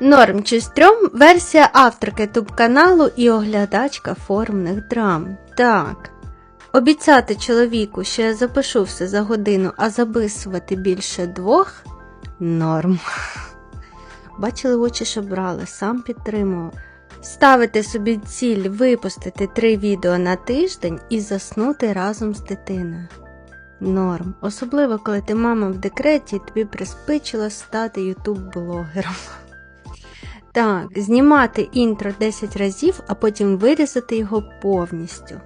Норм чи стрьом версія авторки туб каналу і оглядачка форумних драм. Так. Обіцяти чоловіку, що я запишу все за годину, а записувати більше двох норм. Бачили очі, що брали, сам підтримував. Ставити собі ціль випустити три відео на тиждень і заснути разом з дитиною. Норм. Особливо, коли ти мама в декреті тобі приспичило стати ютуб-блогером. Так, знімати інтро 10 разів, а потім вирізати його повністю.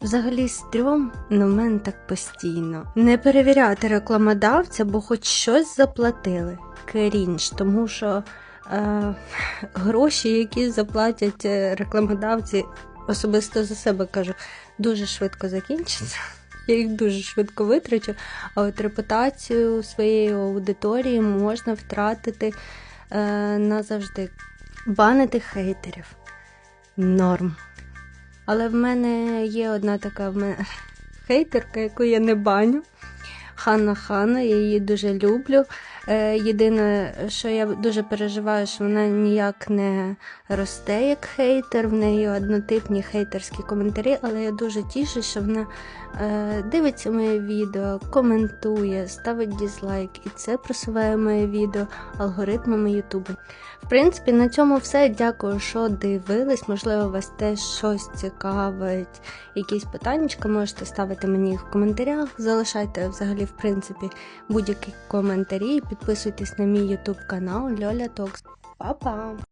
Взагалі стрьом, но в мене так постійно. Не перевіряти рекламодавця, бо хоч щось заплатили. Крінж, тому що е, гроші, які заплатять е, рекламодавці, особисто за себе кажу, дуже швидко закінчаться. Я їх дуже швидко витрачу, а от репутацію своєї аудиторії можна втратити е, назавжди. Банити хейтерів. Норм. Але в мене є одна така в мене хейтерка, яку я не баню. Ханна Ханна, я її дуже люблю. Е, єдине, що я дуже переживаю, що вона ніяк не росте як хейтер, в неї однотипні хейтерські коментарі, але я дуже тішу, що вона е, дивиться моє відео, коментує, ставить дізлайк, і це просуває моє відео алгоритмами Ютубу. В принципі, на цьому все. Дякую, що дивились. Можливо, вас теж щось цікавить. Якісь питання можете ставити мені в коментарях. Залишайте взагалі, в принципі, будь-які коментарі. Підписуйтесь на мій YouTube канал Льоля Токс. Па-па!